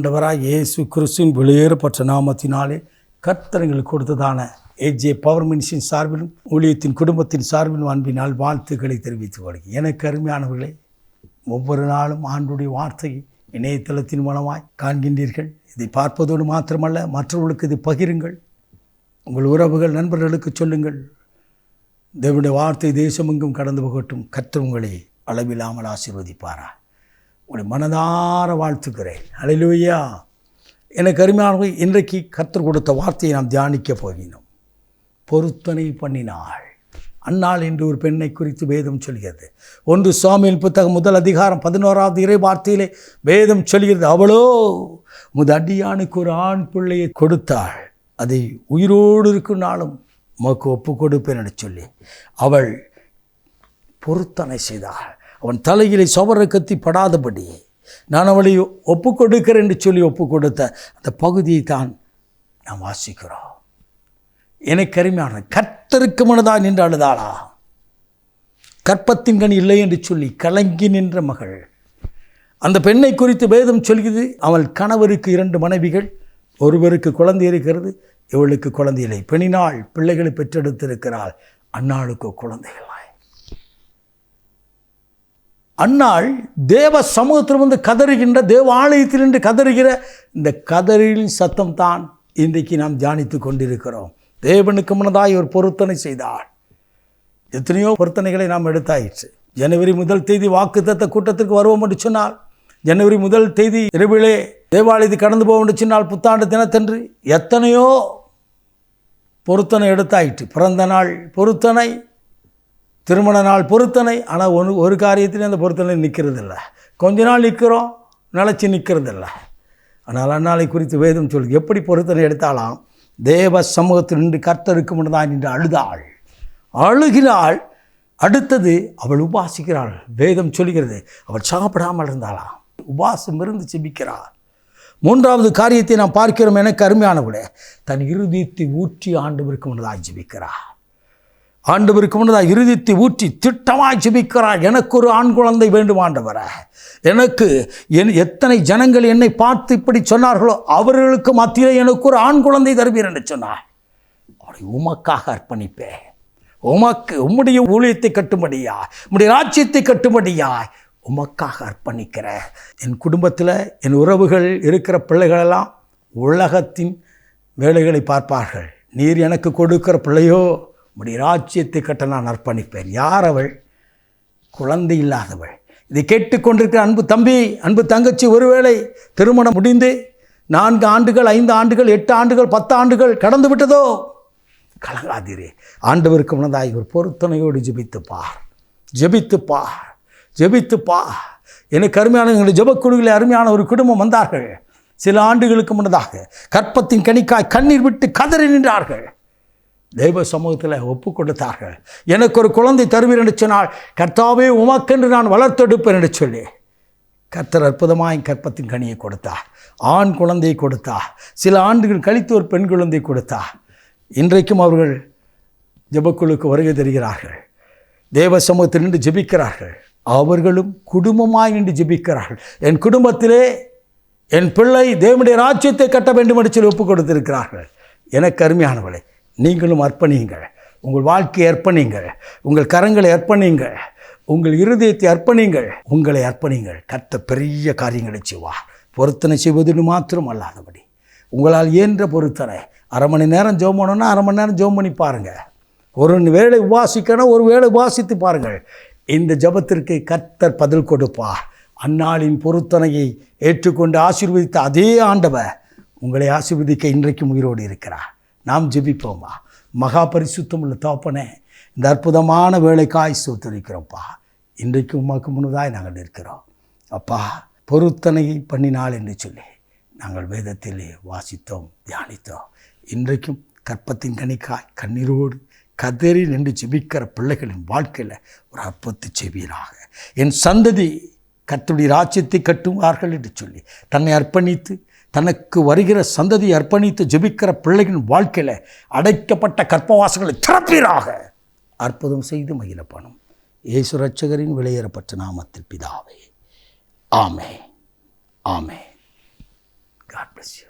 ஆண்டவராக இயேசு கிறிஸ்துவின் வெளியேறப்பட்ட நாமத்தினாலே கர்த்தரங்களுக்கு கொடுத்ததான ஏஜே பவர் மினிஷின் சார்பிலும் ஊழியத்தின் குடும்பத்தின் சார்பிலும் அன்பினால் வாழ்த்துக்களை தெரிவித்துக் கொள்கிறேன். எனக்கு அருமையானவர்களே ஒவ்வொரு நாளும் ஆண்டுடைய வார்த்தையை இணையதளத்தின் மூலமாய் காண்கின்றீர்கள். இதை பார்ப்பதோடு மாத்திரமல்ல மற்றவர்களுக்கு இது பகிருங்கள். உங்கள் உறவுகள் நண்பர்களுக்கு சொல்லுங்கள். தேவனுடைய வார்த்தை தேசமெங்கும் கடந்து போகட்டும். கர்த்தவங்களை அளவில்லாமல் ஆசீர்வதிப்பாரா? உங்களை மனதார வாழ்த்துக்கிறேன் அலையிலுவையா எனக்கு அருமையானவை இன்றைக்கு கற்றுக் கொடுத்த வார்த்தையை நாம் தியானிக்க போகினோம். பொருத்தனை பண்ணினாள். அன்னாள் என்று ஒரு பெண்ணை குறித்து வேதம் சொல்கிறது. ஒன்று சுவாமியின் புத்தகம் முதல் அதிகாரம் பதினோராவது இறை வார்த்தையிலே வேதம் சொல்கிறது. அவளோ முத அடியானுக்கு ஒரு ஆண் பிள்ளையை கொடுத்தாள். அதை உயிரோடு இருக்கும் நாளும் உமக்கு ஒப்பு கொடுப்பேன் என்று சொல்லி அவள் பொருத்தனை செய்தாள். அவன் தலையிலே சவர கத்தி படாதபடி நான் அவளை ஒப்பு கொடுக்கிறேன் என்று சொல்லி ஒப்பு கொடுத்த அந்த பகுதியை தான் நாம் வாசிக்கிறோம். எனக்கு அருமையான கர்த்தருக்கு மனதாக நின்று அழுதாளா? கற்பத்தின் கண் இல்லை என்று சொல்லி கலங்கி நின்ற மகள். அந்த பெண்ணை குறித்து வேதம் சொல்கிறது அவள் கணவருக்கு இரண்டு மனைவிகள் ஒருவருக்கு குழந்தை இருக்கிறது இவளுக்கு குழந்தை இல்லை பெணினால் பிள்ளைகளை பெற்றெடுத்திருக்கிறாள் அன்னாளுக்கு குழந்தைகள். அன்னாள் தேவ சமூகத்தில் வந்து கதறுகின்ற தேவ இருந்து கதறுகிற இந்த கதறின் சத்தம் தான் இன்றைக்கு நாம் தியானித்து கொண்டிருக்கிறோம். தேவனுக்கு முன்னதாக இவர் பொருத்தனை செய்தார். எத்தனையோ பொருத்தனைகளை நாம் எடுத்தாயிற்று. ஜனவரி முதல் தேதி வாக்குத்தத்த கூட்டத்திற்கு வருவோம் என்று சொன்னால் ஜனவரி முதல் தேதி இரவிலே தேவாலயத்தை கடந்து போவோம் என்று சொன்னால் புத்தாண்டு தினத்தன்று எத்தனையோ பொருத்தனை எடுத்தாயிற்று. பிறந்த நாள் பொருத்தனை திருமண நாள் பொருத்தனை ஆனால் ஒன்று ஒரு காரியத்திலே அந்த பொருத்தனை நிற்கிறதில்ல கொஞ்ச நாள் நிற்கிறோம் நிலச்சி நிற்கிறதில்ல ஆனால் அந்நாளை குறித்து வேதம் சொல்லு எப்படி பொருத்தனை எடுத்தாலாம்? தேவ சமூகத்தில் நின்று கர்த்தருக்கு முன்னதாக நின்று அழுதாள். அழுகினாள் அடுத்தது அவள் உபாசிக்கிறாள். வேதம் சொல்கிறது அவள் சாப்பிடாமல் இருந்தாளாம். உபாசம் இருந்து செபிக்கிறாள் மூன்றாவது காரியத்தை நாம் பார்க்கிறோம் என அருமையானவளே தன் இறுதியத்தை ஊற்றி ஆண்டவருக்கு முன்னதாக ஜெபிக்கிறார் ஆண்டவருக்கு முன்னதாக இறுதித்து ஊற்றி திட்டமாக ஜெபிக்கிறார். எனக்கு ஒரு ஆண் குழந்தை வேண்டும் ஆண்டவர எனக்கு என் எத்தனை ஜனங்கள் என்னை பார்த்து இப்படி சொன்னார்களோ அவர்களுக்கு மத்தியில் எனக்கு ஒரு ஆண் குழந்தை தருவீர் என்று சொன்னார். அவரை உமக்காக அர்ப்பணிப்பேன் உமக்கு உம்முடைய ஊழியத்தை கட்டும்படியா? உம்முடைய ராஜ்யத்தை கட்டும்படியா? உமக்காக அர்ப்பணிக்கிற. என் குடும்பத்தில் என் உறவுகள் இருக்கிற பிள்ளைகளெல்லாம் உலகத்தின் வேலைகளை பார்ப்பார்கள். நீர் எனக்கு கொடுக்கிற பிள்ளையோ உம்முடைய ராஜ்யத்தை கட்ட நான் அர்ப்பணிப்பேன். யார் அவள்? குழந்தை இல்லாதவள். இதை கேட்டுக்கொண்டிருக்கிற அன்பு தம்பி அன்பு தங்கச்சி ஒருவேளை திருமணம் முடிந்து நான்கு ஆண்டுகள் ஐந்து ஆண்டுகள் எட்டு ஆண்டுகள் பத்து ஆண்டுகள் கடந்து விட்டதோ? கலங்காதீரே. ஆண்டவருக்கு முன்னதாக ஒரு பொருத்தனையோடு ஜெபித்துப்பார் ஜெபித்துப்பா ஜெபித்துப்பா எனக்கு அருமையான எங்களுடைய ஜெபக்குழுவில் அருமையான ஒரு குடும்பம் வந்தார்கள். சில ஆண்டுகளுக்கு முன்னதாக கற்பத்தின் கணிக்காய் கண்ணீர் விட்டு கதறி நின்றார்கள். தெய்வ சமூகத்தில் ஒப்பு கொடுத்தார்கள். எனக்கு ஒரு குழந்தை தருவீர் என்று சொன்னால் கர்த்தாவே உமக்கென்று நான் வளர்த்தெடுப்பேன் என்று சொல்லி கர்த்தர் அற்புதமாய் கற்பத்தின் கனியை கொடுத்தார். ஆண் குழந்தையை கொடுத்தா சில ஆண்டுகள் கழித்து ஒரு பெண் குழந்தை கொடுத்தா இன்றைக்கும் அவர்கள் ஜெபக்குழுக்கு வருகை தருகிறார்கள். தேவ சமூகத்தில் நின்று ஜெபிக்கிறார்கள். அவர்களும் குடும்பமாய் நின்று ஜெபிக்கிறார்கள். என் குடும்பத்திலே என் பிள்ளை தேவனுடைய ராஜ்யத்தை கட்ட வேண்டும் என்று சொல்லி ஒப்புக் கொடுத்திருக்கிறார்கள். எனக்கு அருமையானவளை நீங்களும் அர்ப்பணியுங்கள். உங்கள் வாழ்க்கையை அர்ப்பணியுங்கள். உங்கள் கரங்களை அர்ப்பணியுங்கள். உங்கள் இருதயத்தை அர்ப்பணியுங்கள். உங்களை அர்ப்பணியுங்கள். கத்த பெரிய காரியங்களை செய்வார். பொருத்தனை செய்வதுன்னு மாத்திரம் அல்லாதபடி. உங்களால் இயன்ற பொருத்தனை. அரை மணி நேரம் ஜோம் பண்ணணும்னா அரை மணி நேரம் ஜோம் பண்ணி பாருங்கள். ஒரு வேளை உபாசிக்கணும் ஒரு வேளை உபாசித்து பாருங்கள். இந்த ஜபத்திற்கு கத்தர் பதில் கொடுப்பா அந்நாளின் பொருத்தனையை ஏற்றுக்கொண்டு ஆசீர்வதித்த அதே ஆண்டவர் உங்களை ஆசீர்வதிக்க இன்றைக்கும் உயிரோடு இருக்கிறார். நாம் ஜெபிப்போமா? மகா பரிசுத்தம் உள்ள தோப்பனே இந்த அற்புதமான வேலைக்காய் சோத்தரிக்கிறோம்ப்பா. இன்றைக்கு உமாக்கு முன்னதாய் நாங்கள் நிற்கிறோம். அப்பா பொருத்தனையை பண்ணினாள் என்று சொல்லி நாங்கள் வேதத்திலே வாசித்தோம் தியானித்தோம். இன்றைக்கும் கற்பத்தின் கணிக்காய் கண்ணீரோடு கதறி நின்று ஜெபிக்கிற பிள்ளைகளின் வாழ்க்கையில் ஒரு அற்புத்து செய்வீராக என் சந்ததி கத்துடைய ராஜ்யத்தை கட்டுவார்கள் என்று சொல்லி தன்னை அர்ப்பணித்து தனக்கு வருகிற சந்ததியை அர்ப்பணித்து ஜெபிக்கிற பிள்ளைகளின் வாழ்க்கையில் அடைக்கப்பட்ட கற்பவாசங்களை திறப்பீராக. அற்புதம் செய்து மகிழப்பணும். இயேசு ரட்சகரின் வெளியேறப்பட்ட நாமத்தில் பிதாவே. ஆமே ஆமே காட் பிளஸ் யூ